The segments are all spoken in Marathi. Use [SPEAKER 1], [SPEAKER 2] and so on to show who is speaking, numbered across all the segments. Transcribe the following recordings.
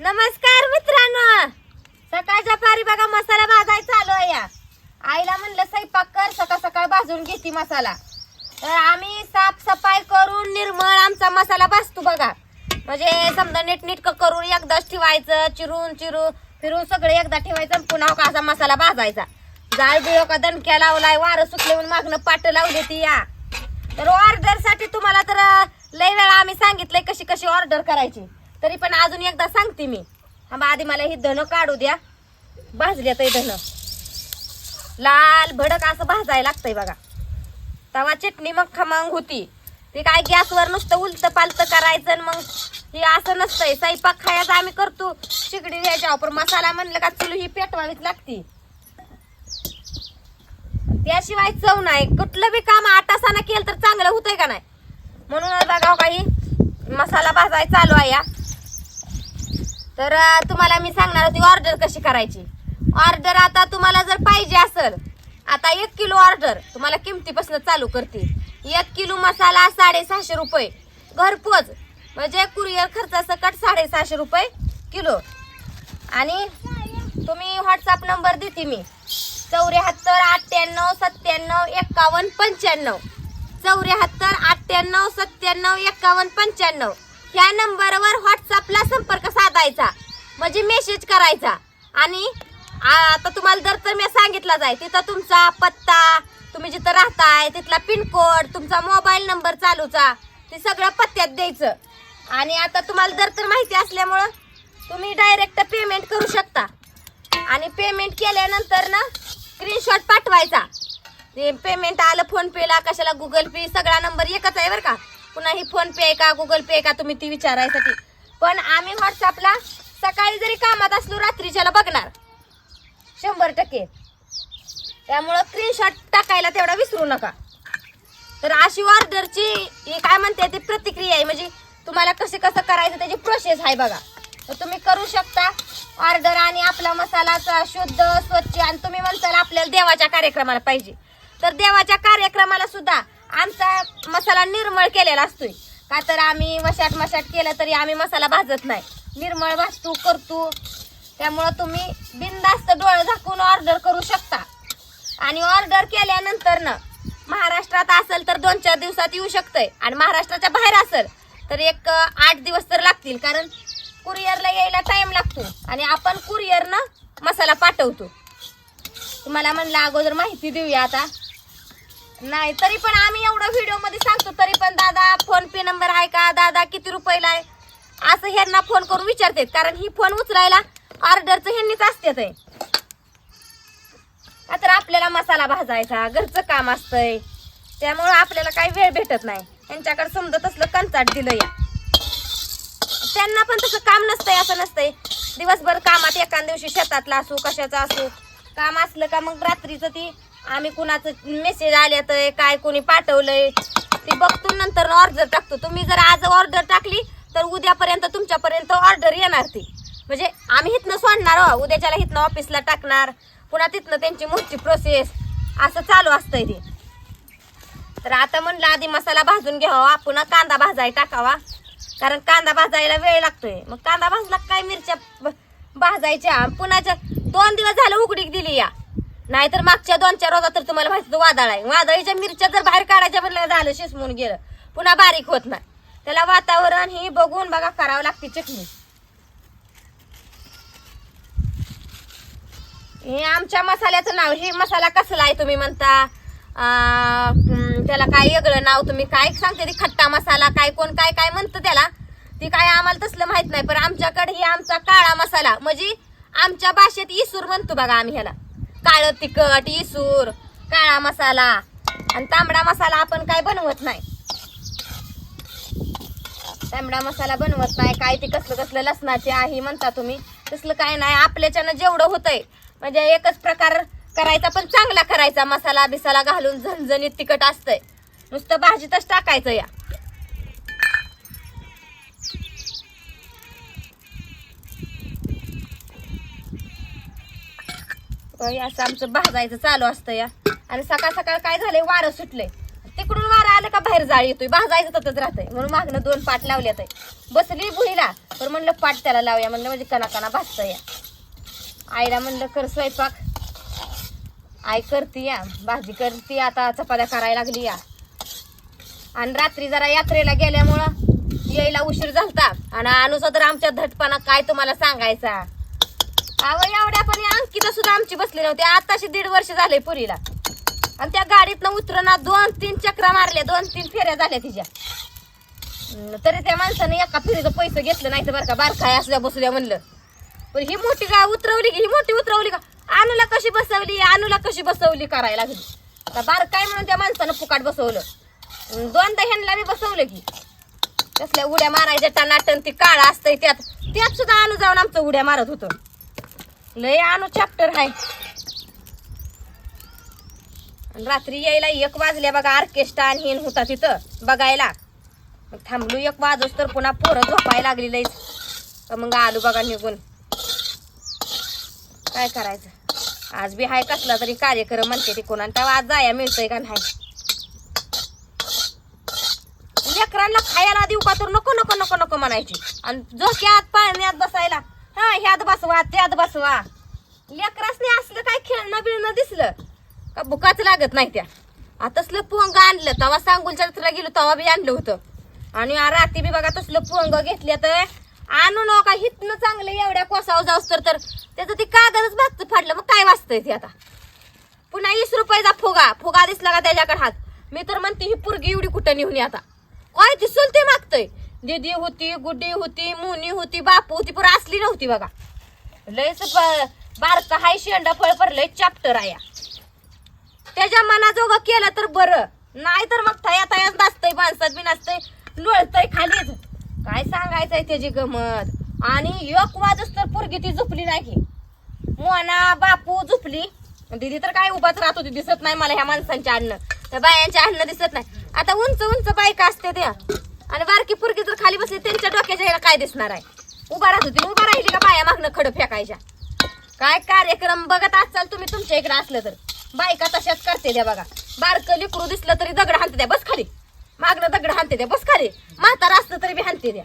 [SPEAKER 1] नमस्कार मित्रांनो. सकाळच्या पारी बघा मसाला भाजाय चालू आहे या. आईला म्हणलं स्वयंपाक कर सकाळ सकाळ भाजून घेते मसाला. तर आम्ही साफसफाई करून निर्मळ आमचा मसाला भाजतो बघा. म्हणजे समजा नीटनीटकं करून एकदाच ठेवायचं चिरून चिरून फिरून सगळं एकदा ठेवायचं पुन्हा का असा मसाला भाजायचा. जाळ बिळ का दणक्या लावलाय वारं सुटले म्हणून मागणं पाट लावली ती या. तर ऑर्डरसाठी तुम्हाला तर लई लय वेळा आम्ही सांगितलंय कशी कशी ऑर्डर करायची. तरी पण अजून एकदा सांगते मी. हा आधी मला ही धन काढू द्या. भाजल्यात हे धन. लाल भडक असं भाजायला लागतंय बघा. तवा चटणी मग खमंग होती. ते काय गॅसवर नुसतं उलत पालत करायचं आणि मग हे असं नसतंय. स्वयंपाक खायचं आम्ही करतो. शिगडी घ्यायच्या पण मसाला म्हणलं का चुलू ही पेटवावीच लागती. त्याशिवाय चव नाही. कुठलं बी काम आटासानं केलं तर चांगलं होतंय का नाही? म्हणून बघा हो काही मसाला भाजाय चालू आहे या तर तुम्हाला मी सांगणार होती ऑर्डर कशी करायची. ऑर्डर आता तुम्हाला जर पाहिजे असेल आता एक किलो ऑर्डर तुम्हाला किमतीपासून चालू करते एक किलो मसाला साडेसहाशे रुपये. घरपोच. म्हणजे कुरिअर खर्च सकट साडेसहाशे रुपये किलो. आणि तुम्ही व्हॉट्सअप नंबर देते मी. चौऱ्याहत्तर अठ्ठ्याण्णव सत्त्याण्णव एकावन्न पंच्याण्णव. चौऱ्याहत्तर अठ्ठ्याण्णव सत्त्याण्णव एकावन्न पंच्याण्णव. ह्या नंबरवर व्हॉट्सअपला संपर्क साधायचा. म्हणजे मेसेज करायचा. आणि आता तुम्हाला जर तर मी सांगितलं जाय तिथं तुमचा पत्ता तुम्ही जिथं राहताय तिथला पिनकोड तुमचा मोबाईल नंबर चालूचा ते सगळं पत्त्यात द्यायचं. आणि आता तुम्हाला जर तर माहिती असल्यामुळं तुम्ही डायरेक्ट पेमेंट करू शकता. आणि पेमेंट केल्यानंतर ना स्क्रीनशॉट पाठवायचा. ते पेमेंट आलं फोनपेला कशाला गुगल पे सगळा नंबर एकच आहे बरं का. पुन्हा ही फोन पे आहे का गुगल पे आहे का तुम्ही ती विचारायसाठी. पण आम्ही व्हॉट्सअपला सकाळी जरी कामात असलो रात्रीच्याला बघणार. शंभर टक्के. त्यामुळं स्क्रीनशॉट टाकायला तेवढा विसरू नका. तर अशी ऑर्डरची ही काय म्हणते ती प्रतिक्रिया आहे. म्हणजे तुम्हाला कसं कसं करायचं त्याची प्रोसेस आहे बघा. तर तुम्ही करू शकता ऑर्डर आणि आपला मसालाचा शुद्ध स्वच्छ आणि तुम्ही म्हणताल आपल्याला देवाच्या कार्यक्रमाला पाहिजे. तर देवाच्या कार्यक्रमाला सुद्धा आमचा मसाला निर्मळ केलेला असतोय. का तर आम्ही वशाट मशाट केलं तरी आम्ही मसाला भाजत नाही. निर्मळ भाजतो करतो. त्यामुळं तुम्ही बिनधास्त डोळे झाकून ऑर्डर करू शकता. आणि ऑर्डर केल्यानंतर ना महाराष्ट्रात असेल तर दोन चार दिवसात येऊ शकतंय. आणि महाराष्ट्राच्या बाहेर असेल तर एक आठ दिवस तर लागतील. कारण कुरिअरला यायला टाईम लागतो. आणि आपण कुरिअरनं मसाला पाठवतो. तुम्हाला म्हणलं अगोदर माहिती देऊया आता. नाही तरी पण आम्ही एवढं व्हिडिओमध्ये सांगतो तरी पण दादा फोन पे नंबर आहे का? दादा किती रुपयाला आहे? असं ह्यांना फोन करून विचारतात कारण ही फोन उचलायला ऑर्डरचं ह्यांनीच असते आहे का तर आपल्याला मसाला भाजायचा घरचं काम असतंय. त्यामुळं आपल्याला काही वेळ भेटत नाही. यांच्याकडे समजत असलं कंचाट दिलं या. त्यांना पण तसं काम नसतंय असं नसतंय. दिवसभर कामात एका दिवशी शेतातला असू कशाचं असू काम असलं का मग रात्रीचं ती आम्ही कुणाचं मेसेज आल्यात काय कोणी पाठवलंय ते बघतो नंतर ऑर्डर टाकतो. तुम्ही जर आज ऑर्डर टाकली तर उद्यापर्यंत तुमच्यापर्यंत ऑर्डर येणार ती. म्हणजे आम्ही इथनं सोडणार हो उद्याच्याला इथनं ऑफिसला टाकणार. पुन्हा तिथनं त्यांची मोठी प्रोसेस असं चालू असतंय ते. तर आता म्हणलं आधी मसाला भाजून घ्यावा पुन्हा कांदा भाजाय टाकावा. कारण कांदा भाजायला वेळ लागतोय. मग कांदा भाजला काय मिरच्या भाजायच्या? पुन्हा दोन दिवस झालं उघडीक दिली या. नाहीतर मागच्या दोन चार रोजात तर तुम्हाला माहिती वादळ आहे. वादळीच्या मिरच्या जर बाहेर काढायच्या म्हणलं झालं शिसमून गेलं. पुन्हा बारीक होत नाही. त्याला वातावरण ही बघून बघा करावं लागते चटणी. हे आमच्या मसाल्याचं नाव हे मसाला कसला आहे तुम्ही म्हणता? त्याला काय वेगळं नाव तुम्ही काय सांगते? ती खट्टा मसाला काय कोण काय काय म्हणतं त्याला? ती काय आम्हाला तसलं माहीत नाही पण आमच्याकडे ही आमचा काळा मसाला म्हणजे आमच्या भाषेत इसूर म्हणतो बघा आम्ही ह्याला. काळं तिखट इसूर काळा मसाला आणि तांबडा मसाला आपण काय बनवत नाही. तांबडा मसाला बनवत नाही. काय ते कसलं कसलं लसणाचे आहे म्हणता तुम्ही. तसलं काय नाही. आपल्याच्यानं जेवढं होतंय म्हणजे एकच प्रकार करायचा पण चांगला करायचा. मसाला बिसाला घालून झणझणीत तिखट असतंय. नुसतं भाजीतच टाकायचं या. असं आमचं भाजायचं चालू असतं या. आणि सकाळ सकाळ काय झालंय वारं सुटलंय. तिकडून वारं आलं का बाहेर जाळ येतोय भाजायचं तसंच राहतंय. म्हणून मागणं दोन पाट लावल्यात बसली भुईला तर म्हणलं पाट त्याला लावूया म्हणलं म्हणजे कणा कणा भाजतं या. आईला म्हणलं कर स्वयंपाक. आई करते या भाजी करते आता चपात्या करायला लागली या. आणि रात्री जरा यात्रेला गेल्यामुळं यायला उशीर झालता. आणि अनुसा तर आमच्या धटपणा काय तुम्हाला सांगायचा? अहो एवढ्या पण अंकिता सुद्धा आमची बसली नव्हती. आताशी दीड वर्ष झाले पुरीला. आणि त्या गाडीतनं उतरना दोन तीन चक्रा मारल्या दोन तीन फेऱ्या झाल्या तिच्या. तरी त्या माणसाने एका फेरीचं पैसे घेतलं नाही तर बरं का बारकाय असल्या बसल्या म्हणलं. पण ही मोठी का उतरवली की ही मोठी उतरवली का? अनुला कशी बसवली अनुला कशी बसवली करायला लागली? आता बारकाय म्हणून त्या माणसानं फुकाट बसवलं. दोनदा ह्यांना बी बसवलं की. कसल्या उड्या मारायच्या टनाटन ती काळा असतंय त्यात. त्यात सुद्धा अनु जाऊन आमचं उड्या मारत होतं. लय आणू चॅप्टर आहे रात्री यायला एक वाजल्या बघा ऑर्केस्ट्रा आणि हेन होता तिथं बघायला. मग थांबलो एक वाजोस तर पुन्हा पोरं झोपायला लागली लईच. तर मग आलो बघा निघून. काय करायचं? आज बी हाय कसला तरी कार्यक्रम म्हणते ती कोणा तेव्हा आज जाया मिळतंय का नाही? लेकरांना खायला देऊ का तर नको नको नको नको म्हणायची. आणि झोक्यात पाण्यात बसायला. हा ह्यात बसवा त्यात बसवा. लेकरासने असलं काय खेळणं बिळणं दिसलं का बुकाच लागत नाही त्या. आता तसलं पोंग आणलं तेव्हा सांगूलच्या जत्रा गेलो तेव्हा बी आणलं होतं. आणि राती रात्री बी बघा तसलं पोंग घेतलं तर आणू नका हितनं चांगलं एवढ्या कोसाव जाऊस तर त्याचं ती कागदच भागतं फाडलं. मग काय वाचतंय ते आता? पुन्हा वीस रुपयाचा फुगा फुगा दिसला का त्याच्याकडे हात? मी तर म्हणते ही पुरगी एवढी कुठं नेऊन ये आता? काय ती ते मागतय. दीदी होती गुड्डी होती मुनी होती बापू होती पण असली नव्हती बघा. लयच बारका हाय शेंडा फळ पर लय चॅप्टर आहे त्याच्या मनाजोगं केलं तर बरं. नाही तर मग थया तयाच नाचतंय माणसात बी नाचतंय लोळतय खालीच. काय सांगायचंय त्याची गमत? आणि एक वाजच तर पोरगी ती झोपली नाही मोना बापू झोपली. दिदी तर काय उभाच राहत होती दिसत नाही मला ह्या माणसांच्या अन्न. त्या बायांच्या अन्न दिसत नाही. आता उंच उंच बायका असते त्या आणि बारकी पुरकी जर खाली बसली त्यांच्या डोक्याच्या ह्याला काय दिसणार आहे? उभा राहत होती उभा राहिली का बाया मागणं खडं फेकायच्या? काय कार्यक्रम बघत असाल तुम्ही तुमच्या इकडे असलं तर? बायका तशाच करते द्या बघा. बारकं लिकरू दिसलं तरी दगड हाणते द्या बस खाली. मागणं दगड हाणते द्या बस खाली. म्हातारा असलं तरी बी हाणते द्या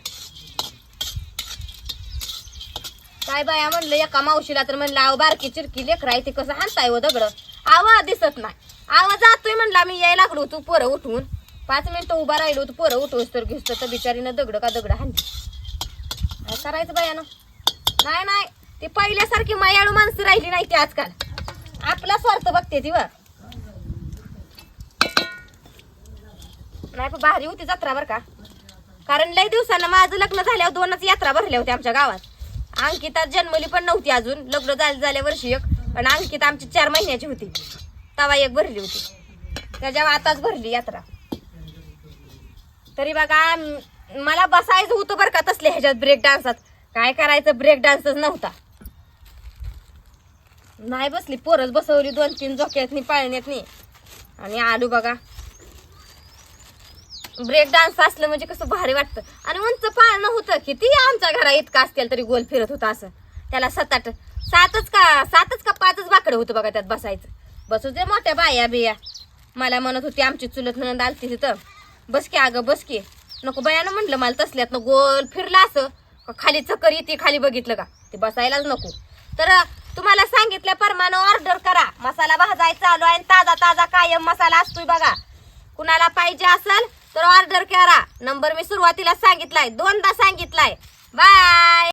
[SPEAKER 1] काय बाया म्हणलं एका मावशीला तर म्हणलं आव बारकी चिरकी लेकराय आहे ते कसं हाणताय हो व दगड? आवा दिसत नाही. आवा जातोय म्हणला मी यायला लागलो तू पोरं उठून. पाच मिनिटं उभा राहिलो तर पोरं उठवस तर घेऊस तर बिचारीनं दगड का दगड हाणली. काय करायचं बायानं. नाही नाही. ती पहिल्यासारखी मायाळू माणसं राहिली नाही ती आजकाल. आपला स्वार्थ बघते ती वर. नाही पण भारी होती जत्रा बर का. कारण लय दिवसानं माझं लग्न झाल्यावर दोनच यात्रा भरल्या होत्या आमच्या गावात. अंकिता जन्मली पण नव्हती अजून. लग्न झाल्या झाल्या वर्षी एक. पण अंकिता आमची चार महिन्याची होती. तवा एक भरली होती. त्याच्यावर आताच भरली यात्रा. तरी बघा मला बसायचं होतं बरं का तसले ह्याच्यात ब्रेक डान्सात काय करायचं ब्रेक डान्सच नव्हता. नाही बसली पोरच बसवली दोन तीन झोक्यातनी पाळण्यातनी. आणि आलू बघा. ब्रेक डान्स असलं म्हणजे कसं भारी वाटतं. आणि उंच पाळणं होतं किती आमच्या घरा इतकं असतील तरी गोल फिरत होता असं. त्याला सात आठ सातच का सातच का पाचच बाकडं होतं बघा त्यात बसायचं. बसू दे मोठ्या बाया बिया. मला म्हणत होती आमची चुलत नंद आलती तिथं. बस की अगं बस की. नको बयानं म्हटलं मला तसल्यात गोल फिरला असं. खाली चकर येते खाली बघितलं का? ते बसायलाच नको. तर तुम्हाला सांगितल्याप्रमाणे ऑर्डर करा. मसाला भाजायचा चालू आहे आणि ताजा ताजा कायम मसाला असतोय बघा. कुणाला पाहिजे असेल तर ऑर्डर करा. नंबर मी सुरुवातीला सांगितलाय. दोनदा सांगितलाय. बाय